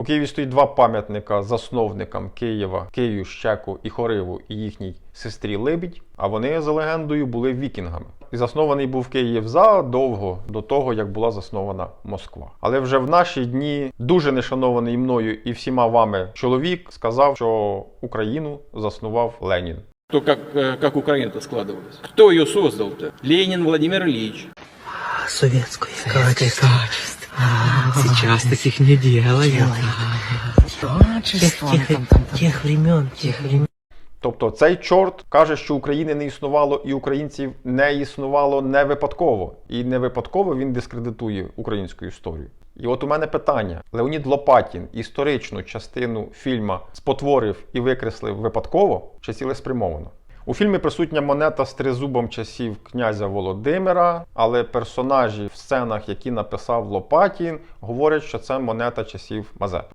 У Києві стоїть два пам'ятника засновникам Києва, Київ, Щеку і Хориву і їхній сестрі Либідь. А вони за легендою були вікінгами. І заснований був Київ задовго до того, як була заснована Москва. Але вже в наші дні дуже нешанований мною і всіма вами чоловік сказав, що Україну заснував Ленін. То как, э, как Украина-то складывалась. Кто ее создал-то? Ленин Владимир Ильич. Советское качество. Сейчас таких не делают. Тех, тех, тех времен, тех времен. Тобто цей чорт каже, що України не існувало і українців не існувало не випадково. І не випадково він дискредитує українську історію. І от у мене питання: Леонід Лопатін історичну частину фільма спотворив і викреслив випадково чи цілеспрямовано? У фільмі присутня монета з тризубом часів князя Володимира, але персонажі в сценах, які написав Лопатін, говорять, що це монета часів Мазепи.